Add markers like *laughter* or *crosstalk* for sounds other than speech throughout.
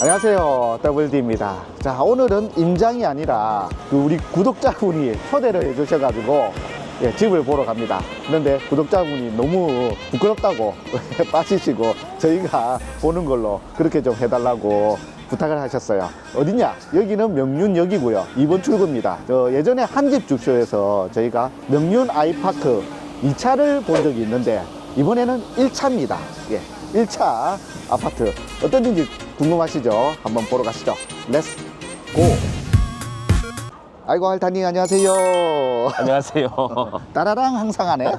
안녕하세요. WD입니다. 자 오늘은 임장이 아니라 그 우리 구독자분이 초대를 해주셔가지고 예, 집을 보러 갑니다. 그런데 구독자분이 너무 부끄럽다고 *laughs* 빠지시고 저희가 보는 걸로 그렇게 좀 해달라고 부탁을 하셨어요. 어디냐? 여기는 명륜역이고요. 2번 출구입니다. 저 예전에 한 집 주쇼에서 저희가 명륜 아이파크 2차를 본 적이 있는데 이번에는 1차입니다. 예, 1차 아파트 어떤지 궁금하시죠? 한번 보러 가시죠. 렛츠 고! 아이고 할타님 안녕하세요. 안녕하세요. *laughs* 따라랑 항상 하네.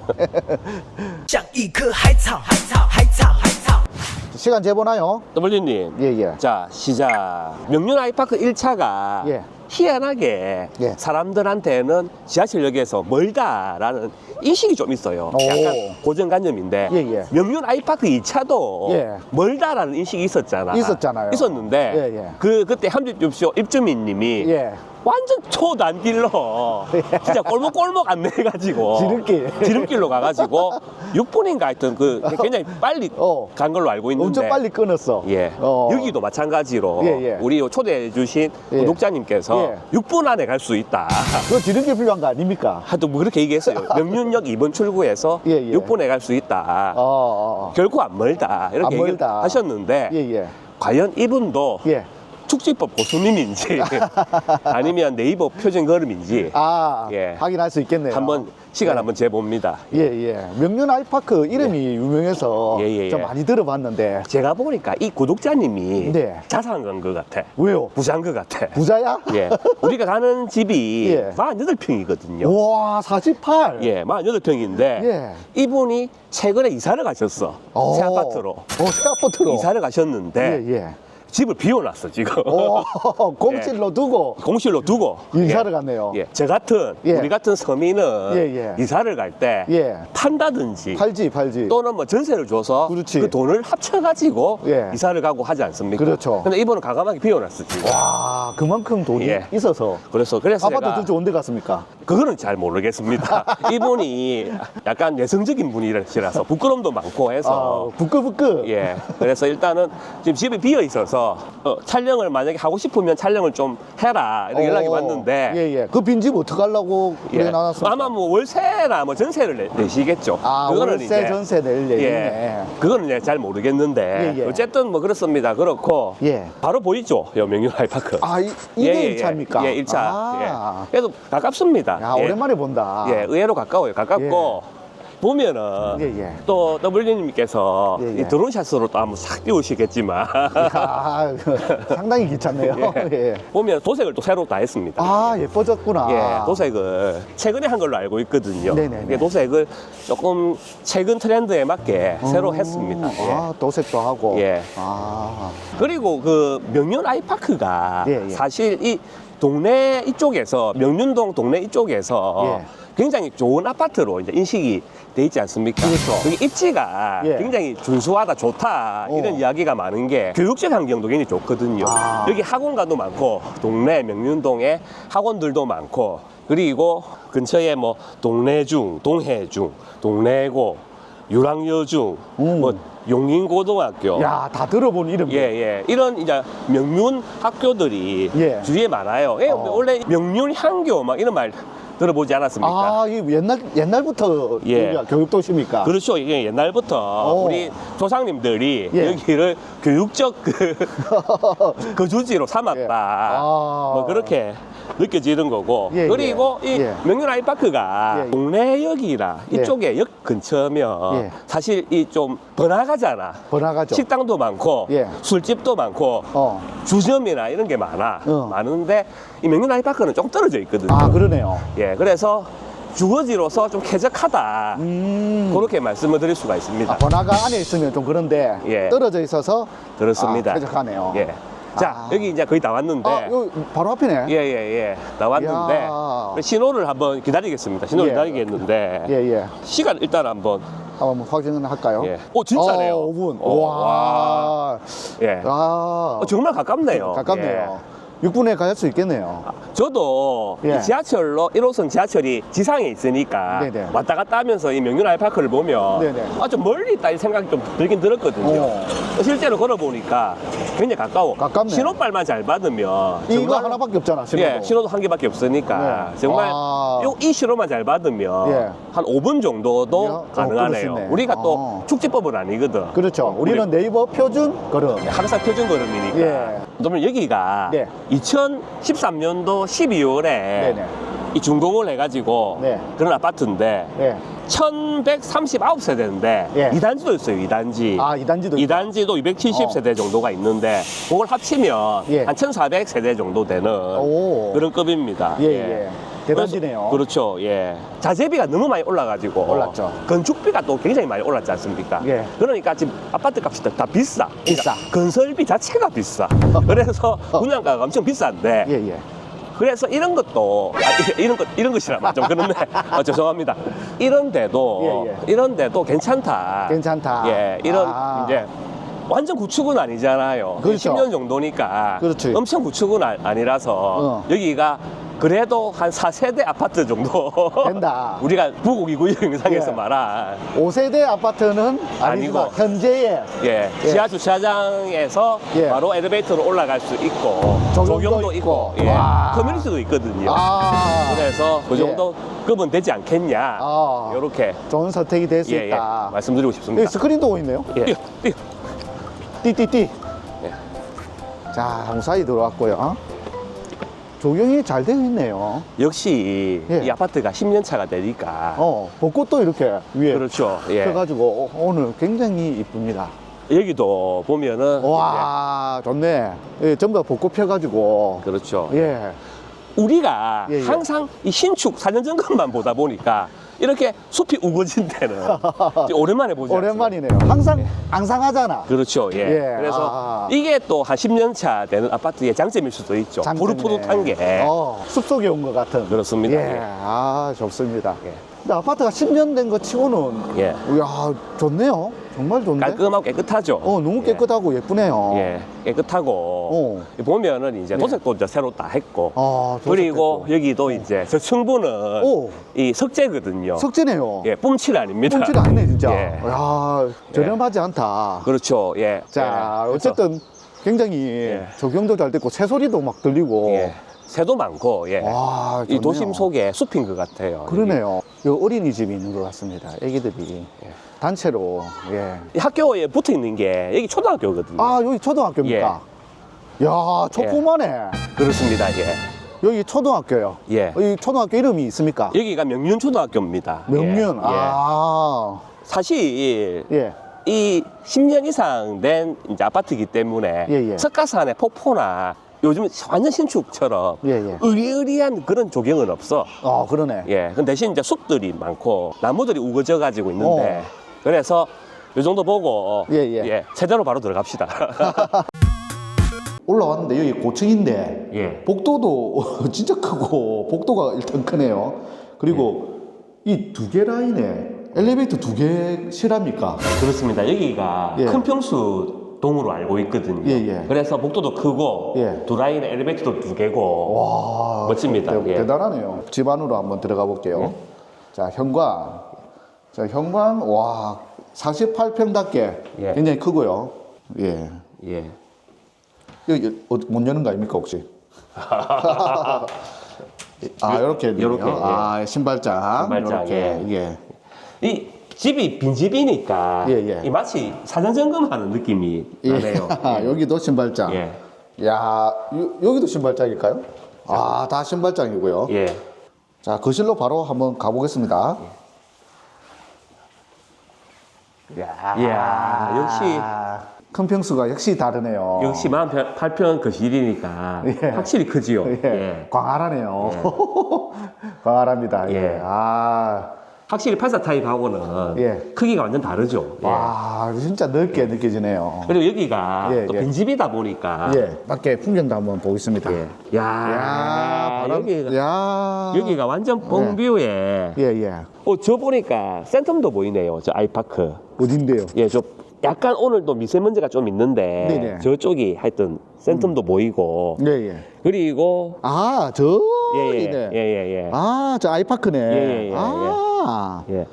시간 재보나요? 더블님. 예예. 자 시작. 명륜 아이파크 1차가 예. 희한하게 예. 사람들한테는 지하철역에서 멀다라는 인식이 좀 있어요. 오. 약간 고정관념인데 예, 예. 명륜 아이파크 2차도 예. 멀다라는 인식이 있었잖아. 있었잖아요. 있었는데 예, 예. 그 그때 함집줍쇼 입주민님이 예. 완전 초단길로 진짜 꼴목꼴목 안내해가지고 *laughs* 지름길. 지름길로 가가지고 *laughs* 6분인가 하여튼 그 *laughs* 굉장히 빨리 어. 간 걸로 알고 있는데 엄청 빨리 끊었어. 예 어. 여기도 마찬가지로 예, 예. 우리 초대해 주신 예. 구독자님께서 예. 6분 안에 갈 수 있다 그거 지름길 필요한 거 아닙니까? 하여튼 뭐 그렇게 얘기했어요 *laughs* 명륜역 2번 출구에서 예, 예. 6분에 갈 수 있다 어, 어, 어. 결코 안 멀다 이렇게 안 얘기 멀다. 하셨는데 예, 예. 과연 이분도 예. 축지법 고수님인지 *laughs* 아니면 네이버 표준 걸음인지 아, 예. 확인할 수 있겠네요. 한번 시간 네. 한번 재봅니다. 예, 예. 명륜 아이파크 이름이 유명해서 예, 예, 좀 예. 많이 들어봤는데 제가 보니까 이 구독자님이 네. 자산가인 것 같아. 왜요? 부자인 것 같아. 부자야? 예. 우리가 가는 집이 *laughs* 예. 48평이거든요. 와, 48. 예, 48평인데 예. 이분이 최근에 이사를 가셨어. 새 어. 아파트로. 어, 새 아파트로. 이사를 가셨는데 예, 예. 집을 비워놨어 지금. 오, *laughs* 공실로 두고 공실로 두고 이사를 예. 갔네요. 예. 저 같은 예. 우리 같은 서민은 예, 예. 이사를 갈 때 예. 판다든지 팔지, 팔지. 또는 뭐 전세를 줘서 그렇지. 그 돈을 합쳐가지고 예. 이사를 가고 하지 않습니까? 그렇죠. 근데 이분은 가감하게 비워놨어 지금. 와, 그만큼 돈이 예. 있어서 그래서 그래서 아파트 제가 들지 온데 갔습니까? 그거는 잘 모르겠습니다. *laughs* 이분이 약간 내성적인 분이라서 부끄럼도 많고 해서 아, 부끄부끄. 예. 그래서 일단은 지금 집이 비어 있어서 어, 촬영을 만약에 하고 싶으면 촬영을 좀 해라 이렇게 연락이 어, 왔는데 예, 예. 그 빈집 어떡하려고 그래 예. 나눴습니까? 아마 뭐 월세나 뭐 전세를 내, 내시겠죠. 아, 월세 전세 낼 얘기네. 예. 그거는 이제 잘 모르겠는데 예, 예. 어쨌든 뭐 그렇습니다. 그렇고 예. 바로 보이죠. 요 명륜 아이파크. 아, 이, 이게 1차입니까? 예, 1차. 아. 예. 그래도 가깝습니다. 야, 예. 오랜만에 본다. 예, 의외로 가까워요. 가깝고 보면은 예, 예. 또 W님께서 예, 예. 이 드론샷으로 또 한번 싹 띄우시겠지만 아, 상당히 귀찮네요. *laughs* 예. 보면 도색을 또 새로 다 했습니다. 아, 예뻐졌구나. 예, 도색을 최근에 한 걸로 알고 있거든요. 네네네. 이게 도색을 조금 최근 트렌드에 맞게 새로 음, 했습니다. 예. 아, 도색도 하고. 예. 아, 그리고 그 명륜 아이파크가 예, 예. 사실 이 동네 이쪽에서 명륜동 동네 이쪽에서 예. 굉장히 좋은 아파트로 이제 인식이 돼 있지 않습니까? 그렇죠. 여기 입지가 예. 굉장히 준수하다, 좋다 어. 이런 이야기가 많은 게 교육적 환경도 굉장히 좋거든요. 아. 여기 학원가도 많고 동네 명륜동에 학원들도 많고 그리고 근처에 뭐 동래중, 동해중, 동래고, 유랑여중, 음. 뭐 용인고등학교, 야, 다 들어본 이름. 예, 예. 이런 이제 명륜 학교들이 예. 주위에 많아요. 예, 어. 원래 명륜 향교 막 이런 말 들어보지 않았습니까? 아, 이 옛날 옛날부터 예. 여기가 교육 도시입니까? 그렇죠. 이게 옛날부터 어. 우리 조상님들이 예. 여기를 교육적 그 *laughs* 거주지로 삼았다. 예. 아. 뭐 그렇게 느껴지는 거고. 예, 그리고 예. 이 예. 명륜 아이파크가 예. 동래역이나 예. 이쪽에 역 근처면 예. 사실 이 좀 번화가잖아. 번화가죠. 식당도 많고 예. 술집도 많고 어. 주점이나 이런 게 많아. 어. 많은데 이 명륜 아이파크는 좀 떨어져 있거든요. 아, 그러네요. 예, 그래서 주거지로서 좀 쾌적하다. 음. 그렇게 말씀을 드릴 수가 있습니다. 아, 번화가 안에 있으면 좀 그런데 예. 떨어져 있어서 그렇습니다. 아, 쾌적하네요. 예. 자, 아. 여기 이제 거의 다 왔는데. 아, 여기 바로 앞이네. 예, 예, 예. 나왔는데. 이야. 신호를 한번 기다리겠습니다. 신호를 예. 기다리겠는데. 예, 예. 시간 일단 한번. 한번 확인을 할까요? 예. 오, 진짜네요. 어, 5분. 오, 와. 예. 아. 어, 정말 가깝네요. 가깝네요. 예. 6분에 갈수 있겠네요. 저도 예. 이 지하철로 1호선 지하철이 지상에 있으니까 네네. 왔다 갔다 하면서 이 명륜 아이파크를 보면 네네. 아 좀 멀리 있다 이 생각이 좀 들긴 들었거든요. 어. 실제로 걸어보니까 굉장히 가까워. 가깝네. 신호빨만 잘 받으면 이거 정말- 하나밖에 없잖아, 신호도. 예, 신호도 한 개밖에 없으니까 네. 정말 아. 요, 이 신호만 잘 받으면 예. 한 5분 정도도 야, 어, 가능하네요. 있네. 우리가 또 어. 축지법은 아니거든. 그렇죠. 어, 우리 우리는 네이버 표준 걸음. 항상 표준 걸음이니까. 예. 그러면 여기가 네. 2013년도 12월에 네네. 이 준공을 해가지고 네. 그런 아파트인데 예. 1139세대인데 예. 이단지도 있어요, 이단지 아, 이단지도 이단지도 270세대 정도가 있는데 그걸 합치면 예. 한 1400세대 정도 되는 오. 그런 급입니다. 예, 예. 대단지네요. 그렇죠. 예. 자재비가 너무 많이 올라가지고 올랐죠. 건축비가 또 굉장히 많이 올랐지 않습니까? 예. 그러니까 지금 아파트 값이 다, 다 비싸. 비싸. 그러니까 건설비 자체가 비싸. *laughs* 그래서 분양가가 엄청 비싼데 예, 예. 그래서 이런 것도 아, 이- 이런 것 이런 것이라 좀 그런데 어, 죄송합니다. 이런데도 예, 예. 이런데도 괜찮다. 괜찮다. 예, 이런 아. 이제 완전 구축은 아니잖아요. 그렇죠. 10년 정도니까 그렇지. 엄청 구축은 아, 아니라서 어. 여기가 그래도 한 4세대 아파트 정도 된다. *laughs* 우리가 부곡이구 *laughs* 영상에서 예. 말한 5세대 아파트는 아니고. 현재의 예, 예. 지하 주차장에서 예. 바로 엘리베이터로 올라갈 수 있고 조경도 조경도 있고. 있고, 예. 와. 커뮤니티도 있거든요. 아, 그래서 그 예. 정도 급은 되지 않겠냐. 아. 이렇게 좋은 선택이 될 수 예, 예, 있다. 말씀드리고 여기 싶습니다. 스크린도 있네요. 예. 뛰어. 띠띠띠. 예. 자, 무사히 들어왔고요. 조경이 잘 되어 있네요. 역시 예. 이 아파트가 10년 차가 되니까 어, 벚꽃도 이렇게 위에 그렇죠. 예. 펴가지고 오늘 굉장히 이쁩니다. 여기도 보면은 와, 좋네. 예, 전부 다 벚꽃 펴가지고. 이제 그렇죠. 예. 우리가 예, 예. 항상 이 신축 사전 점검만 보다 보니까 이렇게 숲이 우거진 데는 *laughs* 좀 오랜만에 않습니까? 오랜만이네요. 항상 앙상하잖아. 그렇죠. 예. 예, 그래서 아. 이게 또 한 10년 차 되는 아파트의 장점일 수도 있죠. 장점이네. 푸릇푸릇한 게 어, 숲속에 온 것 같은. 그렇습니다. 예. 예. 아, 좋습니다. 예. 근데 아파트가 10년 된 거 치고는 예. 이야, 좋네요. 정말 좋네. 깔끔하고 깨끗하죠. 어, 너무 깨끗하고 예 쁘네요. 예. 예. 깨끗하고 어. 보면은 이제 네. 도색도 이제 새로 다 했고 아, 그리고. 여기도 이제 저 층부는 오. 이 석재거든요. 석재네요. 예, 뿜칠 아닙니다. 훔치가 않네, 진짜. 예. 야, 저렴하지 않다. 그렇죠. 예. 자, 예. 그래서, 어쨌든 굉장히 예. 조경도 잘 됐고 새소리도 막 들리고. 예. 새도 많고 예. 와, 이 좋네요. 도심 속에 숲인 것 같아요. 그러네요. 요 어린이집이 있는 것 같습니다. 애기들이 예. 단체로. 예. 이 학교에 붙어 있는 게 여기 초등학교거든요. 아, 여기 초등학교입니까? 예. 야, 조그마네. 그렇습니다. 예. 여기 초등학교요. 예. 여기 초등학교 이름이 있습니까? 여기가 명륜 초등학교입니다. 명륜. 예. 아. 사실 예. 이 10년 이상 된 이제 아파트이기 때문에 예, 예. 석가산의 폭포나 요즘 완전 신축처럼 예, 예. 의리의리한 그런 조경은 없어. 아, 그러네. 예. 그 대신 이제 숲들이 많고 나무들이 우거져 가지고 있는데 어. 그래서 요 정도 보고 예, 예. 제대로 바로 들어갑시다. *laughs* *laughs* 올라왔는데 여기 고층인데 예. 복도도 *laughs* 진짜 크고 복도가 일단 크네요. 그리고 이두 개 라인에 엘리베이터 두 개 실합니까? 그렇습니다. 여기가 예. 큰 평수 동으로 알고 있거든요. 예, 예. 그래서 복도도 크고 예. 두 라인에 엘리베이터도 두 개고 와 멋집니다. 대, 예. 단하네요 집 안으로 한번 들어가 볼게요. 자 현관, 자 현관 와 48평답게 예. 굉장히 크고요. 예. 예. 여기 어, 못 여는 거 아닙니까 혹시? *laughs* 아 이렇게 요렇게, 예. 아 신발장 신발장, 이렇게 예. 예. 이 집이 빈집이니까 예, 예. 이 마치 사전 점검하는 느낌이 나네요. 예. *laughs* 여기도 신발장. 예. 야 요- 여기도 신발장일까요? 아 다 신발장이고요. 예. 자 거실로 바로 한번 가보겠습니다. 이야, 역시 큰 평수가 역시 다르네요. 역시 48평 거실이니까 예. 확실히 크지요. 예. 예. 광활하네요. *laughs* 광활합니다. 예. 예. 아, 확실히 84 타입하고는 예. 크기가 완전 다르죠. 예. 와, 진짜 넓게 느껴지네요. 그리고 여기가 예, 또 예. 빈집이다 보니까 예. 밖에 풍경도 한번 보겠습니다. 예. 야, 야, 바람, 여기가 야. 여기가 완전 뻥뷰에 예, 예. 어, 저 보니까 센텀도 보이네요. 저 아이파크. 어딘데요? 예, 저 약간 오늘도 미세먼지가 좀 있는데 네네. 저쪽이 하여튼 센텀도 보이고 예, 예. 그리고 아, 예, 예, 저기네. 예, 예, 예. 아, 저 아이파크네. 예, 예, 예, 아, 예.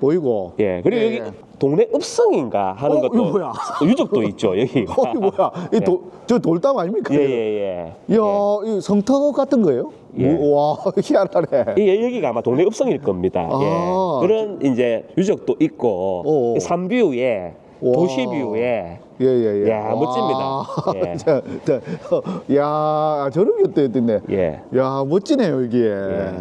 보이고. 예. 그리고 예. 여기 동네 읍성인가 하는 어, 것도 뭐야? 유적도 있죠 여기. *laughs* 어, 이거 뭐야? 이 도, 저 돌담 아닙니까? 네. 예예예. 이야, 이 성터 같은 거예요? 예. 뭐, 와, *laughs* 희한하네. 이 여기가 아마 동네 읍성일 겁니다. 아. 예. 그런 이제 유적도 있고 오. 이 산뷰에 와. 도시뷰에 예, 예, 예. 야, 멋집니다. 와, *laughs* 예. 자, 자, 어, 야, 저런 것도 있네. 예. 야, 멋지네요, 이게.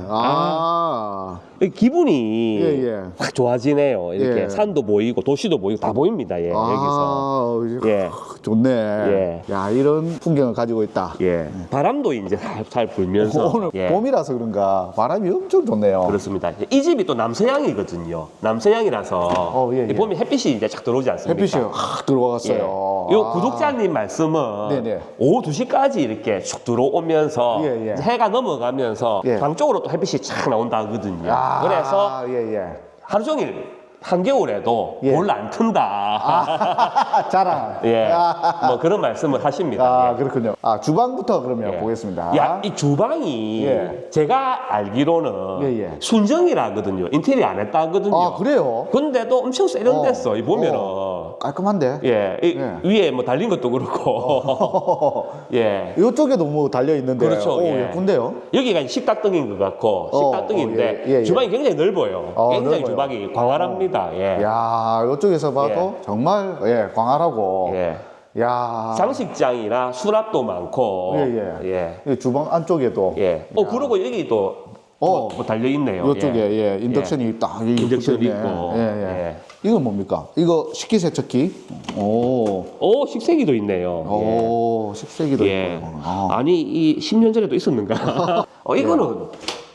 아. 이 기분이 예, 예. 확 좋아지네요. 이렇게 예. 산도 보이고 도시도 보이고 다 보입니다. 예, 여기서. 여기서. 예. 좋네. 예. 야, 이런 풍경을 가지고 있다. 예. 바람도 이제 살살 불면서 오늘 예. 봄이라서 그런가 바람이 엄청 좋네요. 그렇습니다. 이 집이 또 남서양이거든요. 남서양이라서 어, 예, 예. 이 봄에 햇빛이 이제 착 들어오지 않습니까? 햇빛이 확 예. 들어왔어요. 요 아. 구독자님 말씀은 네네. 오후 2시까지 이렇게 쭉 들어오면서 예, 예. 해가 넘어가면서 예. 방 쪽으로 또 햇빛이 착 나온다 하거든요. 아, 그래서 예, 예. 하루 종일 한겨울에도 예. 몰라 안 튼다. 아, *laughs* 자랑. 예. 아, 뭐 그런 말씀을 하십니다. 아, 예. 그렇군요. 아, 주방부터 그러면 예. 보겠습니다. 야, 이 주방이 예. 제가 알기로는 예, 예. 순정이라거든요. 인테리어 안 했다 하거든요. 아, 그래요? 근데도 엄청 세련됐어. 어. 이 보면은. 어, 깔끔한데? 예, 이 예. 위에 뭐 달린 것도 그렇고. *laughs* 예. 이쪽에도 뭐 달려 있는데. 그렇죠, 오, 예. 예쁜데요? 여기가 식탁등인 것 같고 어, 식탁등인데 어, 예, 예, 예. 주방이 굉장히 넓어요. 어, 굉장히 넓어요. 주방이 광활합니다. 예. 야, 이쪽에서 봐도 정말 예, 광활하고. 예. 야. 장식장이나 수납도 많고. 예, 예. 예. 이 주방 안쪽에도 예. 어 그리고 여기도 뭐, 어. 뭐 달려 있네요. 이쪽에 예, 인덕션이 딱 여기 인덕션 붙어있네. 있고. 예, 예. 예. 이건 뭡니까? 이거 식기세척기? 오. 오 식세기도 있네요. 오, 식세기도 예. 있고. 아, 아니 이 10년 전에도 있었는가? *laughs* 어 이거는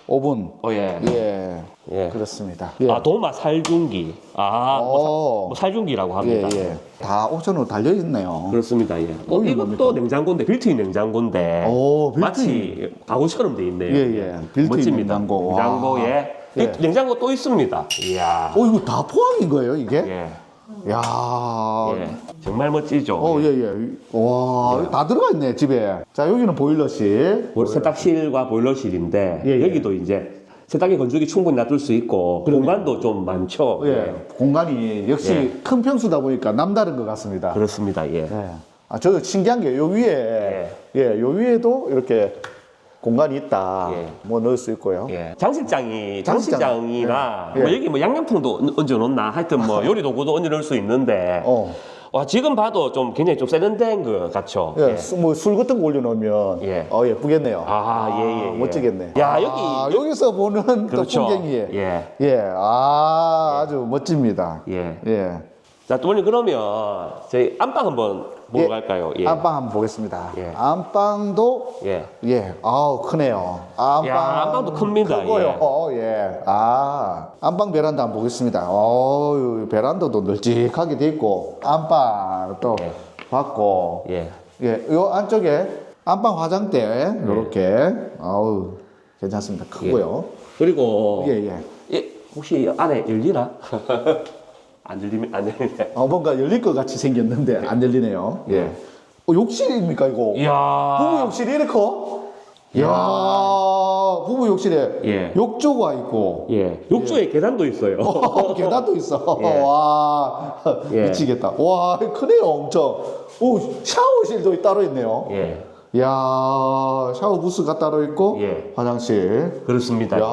오븐. 어 예. 예. 예. 그렇습니다. 예. 아 도마 살균기. 아 뭐, 사- 오. 뭐 살균기라고 예, 합니다. 예. 다 옵션으로 달려 있네요. 그렇습니다. 예. 어, 이것도 뭡니까? 냉장고인데 빌트인 냉장고인데 오, 빌트인. 마치 가구처럼 돼 있네요. 예, 예. 빌트인 멋집니다. 냉장고. 냉장고에 와. 예. 냉장고 또 있습니다. 이야. 오, 이거 다 포함인 거예요, 이게? 예. 야. 예. 정말 멋지죠. 어, 예, 예. 와, 다 들어가 있네, 집에. 자, 여기는 보일러실. 뭐 세탁실과 보일러실인데 예, 예. 여기도 이제 세탁기 건조기 충분히 놔둘 수 있고 공간도 좀 많죠. 예. 공간이 역시 예. 큰 평수다 보니까 남다른 것 같습니다. 그렇습니다. 예. 예. 아, 저 신기한 게 요 위에, 예, 요 위에도 이렇게 공간이 있다. 예. 뭐 넣을 수 있고요. 예. 장식장이 장식장. 장식장이나 예. 뭐 여기 뭐 양념통도 얹- 얹어 놓나 하여튼 뭐 *laughs* 요리 도구도 얹어 놓을 수 있는데 어. 와 지금 봐도 좀 굉장히 좀 세련된 것 같죠. 예, 예. 수- 뭐 술 같은 거 올려놓으면 예. 어, 예쁘겠네요. 아, 예, 예, 예. 멋지겠네. 야, 아, 여기- 여기서 보는 그렇죠. 또 풍경이 예. 예, 아, 아주 멋집니다. 예. 예. 자, 또 그러면 저희 안방 한번 보러 예. 갈까요? 예. 안방 한번 보겠습니다. 예. 안방도 예. 예, 아우 크네요. 안방 야, 안방도 큽니다. 크고요. 예. 아, 안방 베란다 한번 보겠습니다. 어우, 베란다도 널찍하게 돼 있고 안방 또 예. 봤고 예. 예, 요 안쪽에 안방 화장대 네. 요렇게 아우 괜찮습니다. 크고요. 그리고 예, 예. 예, 혹시 안에 열리나? *laughs* 안 열리면 안 열리네. 어, 뭔가 열릴 것 같이 생겼는데 안 열리네요. 예. 어, 욕실입니까 이거? 이야. 부부 욕실이 이렇게 커? 이야, 부부 욕실에 예. 욕조가 있고 예. 욕조에 계단도 있어요. 어, 계단도 있어. *laughs* 예. 와, 예. 미치겠다. 와, 크네요, 엄청. 오, 샤워실도 따로 있네요. 예. 이야, 샤워 부스가 따로 있고 예. 화장실. 그렇습니다. 야,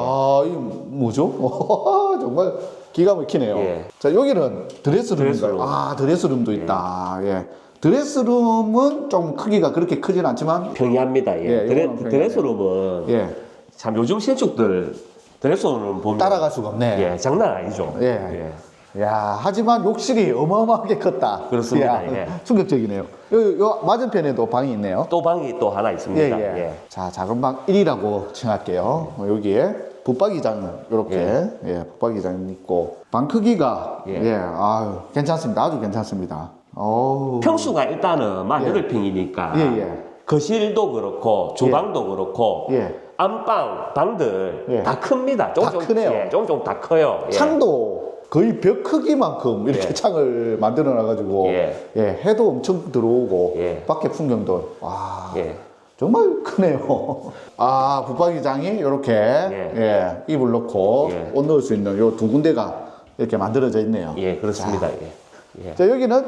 이 뭐죠? *laughs* 정말 기가 막히네요. 예. 자, 여기는 드레스룸인가요? 드레스룸. 아, 드레스룸도 있다. 예. 드레스룸은 좀 크기가 그렇게 크진 않지만 평이합니다. 예. 예, 드레. 드레스룸은 예, 참 요즘 신축들 드레스룸 보면 따라갈 수가 없네. 예, 장난 아니죠. 예. 야, 하지만 욕실이 어마어마하게 컸다. 그렇습니다. 이야, 예. 충격적이네요. 요, 요 맞은편에도 방이 있네요. 또 방이 또 하나 예, 있습니다. 예. 예. 자, 작은 방 1이라고 칭할게요. 어, 여기에 붙박이장 이렇게 예. 붙박이장 있고 방 크기가 예, 예. 아유 괜찮습니다. 아주 괜찮습니다. 어우. 평수가 일단은 만 예. 8평이니까 예, 예. 거실도 그렇고 주방도 그렇고 예. 안방 방들 예. 다 큽니다. 다 크네요. 예, 조금 다 커요. 예. 창도 거의 벽 크기만큼 이렇게 예. 창을 만들어 놔가지고 예. 예. 해도 엄청 들어오고 예. 밖에 풍경도 와 예. 정말 크네요. 아 붙박이장이 이렇게 예. 예. 이불 넣고 예. 옷 넣을 수 있는 요 두 군데가 이렇게 만들어져 있네요. 예, 그렇습니다. 예. 예. 자, 여기는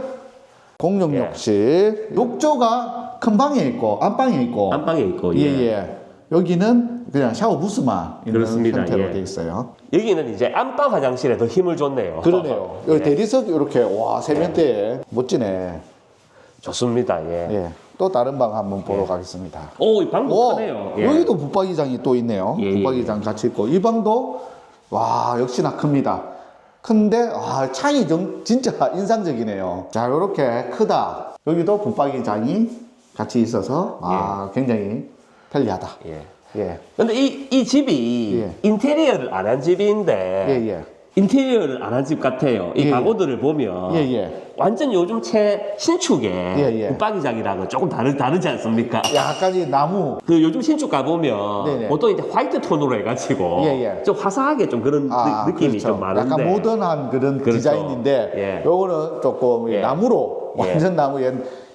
공용 욕실. 욕조가 큰 방에 있고 안방에 있고 안방에 있고 예, 예. 예. 여기는 그냥 샤워 부스만 있는 그렇습니다. 형태로 예. 돼 있어요. 여기는 이제 안방 화장실에 더 힘을 줬네요. 그러네요. 여기 예. 대리석 이렇게 와 세면대에 멋지네. 좋습니다. 예. 예. 또 다른 방 한번 보러 가겠습니다. 오, 이 방도 오, 크네요. 예. 여기도 붙박이장이 또 있네요. 예, 예, 붙박이장 같이 있고 이 방도 와 역시나 큽니다. 큰데 아, 창이 좀 진짜 인상적이네요. 자 이렇게 크다. 여기도 붙박이장이 같이 있어서 아 굉장히 편리하다. 예. 예. 근데 이, 이 집이 예. 인테리어를 안 한 집인데 예, 예. 인테리어를 안 한 집 같아요. 이 예, 가구들을 보면 예, 예. 완전 요즘 채 신축의 예, 예. 붙박이장이랑은 조금 다르, 다르지 않습니까? 약간 이 나무 그 요즘 신축 가보면 네 네. 보통 이제 화이트 톤으로 해가지고 예, 예. 좀 화사하게 좀 그런 아, 느, 느낌이 그렇죠. 좀 많은데 약간 모던한 그런 그렇죠. 디자인인데 예. 요거는 조금 예. 나무로 예. 완전 나무 옛,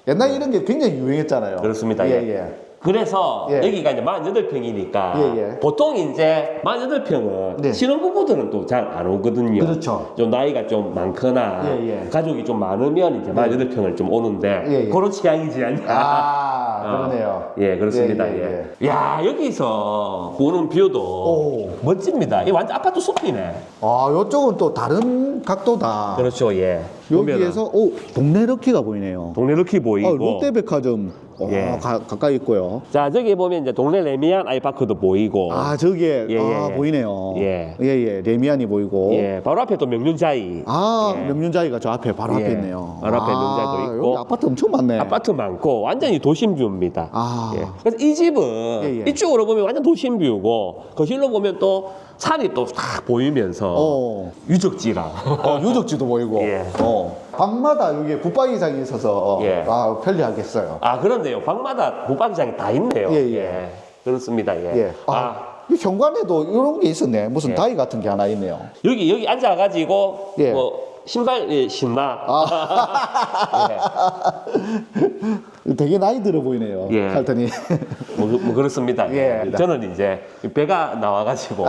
옛날 이런 게 굉장히 유행했잖아요. 그렇습니다. 예, 예. 예. 그래서 예. 여기가 이제 48평이니까 예, 예. 보통 이제 48평은 네. 신혼부부들은 또 잘 안 오거든요. 그렇죠. 좀 나이가 좀 많거나 예, 예. 가족이 좀 많으면 이제 48평을 좀 오는데 예, 예. 그런 취향이지 않냐. 아, 어. 그러네요. 예, 그렇습니다. 예, 예, 예, 야, 여기서 보는 뷰도 오. 멋집니다. 이 완전 아파트 숲이네. 아, 요쪽은 또 다른 각도다. 그렇죠, 예. 여기에서 오, 동네 럭키가 보이네요. 동네 럭키 보이고. 아, 롯데백화점 어, 예. 가, 가까이 있고요. 자, 저기 보면 이제 동네 레미안 아이파크도 보이고. 아, 저기에 예, 예, 아, 예. 보이네요. 예. 예, 예. 레미안이 보이고. 예, 바로 앞에 또 명륜자이. 아, 예. 명륜자이가 저 앞에 바로 예. 앞에 있네요. 바로 앞에 아, 명자도 있고. 여기 아파트 엄청 많네. 아파트 많고 완전히 도심뷰입니다. 아. 예. 그래서 이 집은 예, 예. 이쪽으로 보면 완전 도심뷰고 거실로 보면 또 산이 또싹 보이면서 어. 유적지라. 어, 유적지도 보이고. *laughs* 예. 어. 방마다 여기 붙박이장이 있어서 예. 아, 편리하겠어요. 아 그런데요. 방마다 붙박이장이 다 있네요. 예, 예. 그렇습니다. 예. 예. 아, 아, 이 현관에도 이런 게 있었네. 무슨 예. 다이 같은 게 하나 있네요. 여기 여기 앉아가지고 예. 뭐 신발 예, 신나. *laughs* 되게 나이 들어 보이네요. 예. 할더니. 뭐, 그- 뭐 그렇습니다. 예. 예. 저는 이제 배가 나와가지고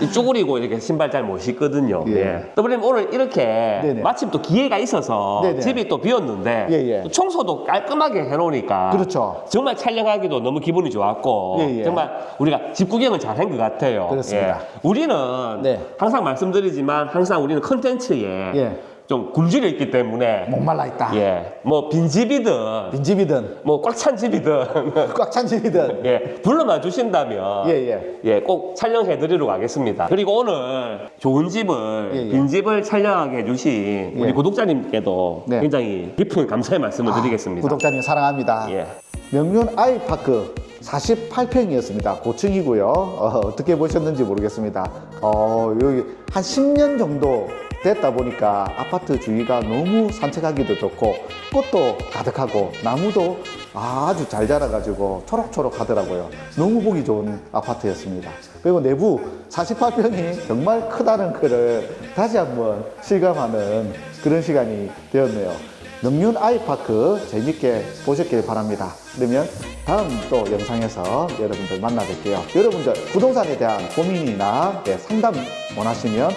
예. 이 쭈그리고 이렇게 신발 잘 못 신거든요. 예. 예. 더블님 오늘 이렇게 네네. 마침 또 기회가 있어서 네네. 집이 또 비었는데 예, 예. 또 청소도 깔끔하게 해놓으니까 그렇죠. 정말 촬영하기도 너무 기분이 좋았고 예, 예. 정말 우리가 집 구경을 잘 한 것 같아요. 그렇습니다. 예. 우리는 네. 항상 말씀드리지만 항상 우리는 컨텐츠에 예. 좀 굶주려 있기 때문에 목말라 있다. 예, 뭐 빈집이든 빈집이든 뭐 꽉 찬 집이든 *laughs* 꽉 찬 집이든. 예, 불러만 주신다면 예, 예. 예, 꼭 촬영해 드리러 가겠습니다. 그리고 오늘 좋은 집을 예, 예. 빈집을 촬영하게 해주신 우리 예. 구독자님께도 네. 굉장히 깊은 감사의 말씀을 드리겠습니다. 구독자님 사랑합니다. 예. 명륜 아이파크 48평이었습니다. 고층이고요. 어, 떻게 보셨는지 모르겠습니다. 어, 여기 한 10년 정도 됐다 보니까 아파트 주위가 너무 산책하기도 좋고 꽃도 가득하고 나무도 아주 잘 자라가지고 초록초록 하더라고요. 너무 보기 좋은 아파트였습니다. 그리고 내부 48평이 정말 크다는 거를 다시 한번 실감하는 그런 시간이 되었네요. 능륜 아이파크 재밌게 보셨길 바랍니다. 그러면 다음 또 영상에서 여러분들 만나 뵐게요. 여러분들 부동산에 대한 고민이나 예, 상담 원하시면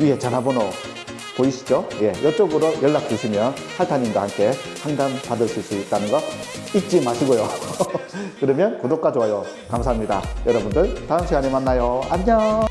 위에 전화번호 보이시죠? 예, 이쪽으로 연락 주시면 할타님과 함께 상담 받으실 수 있다는 거 잊지 마시고요. *laughs* 그러면 구독과 좋아요 감사합니다. 여러분들 다음 시간에 만나요. 안녕.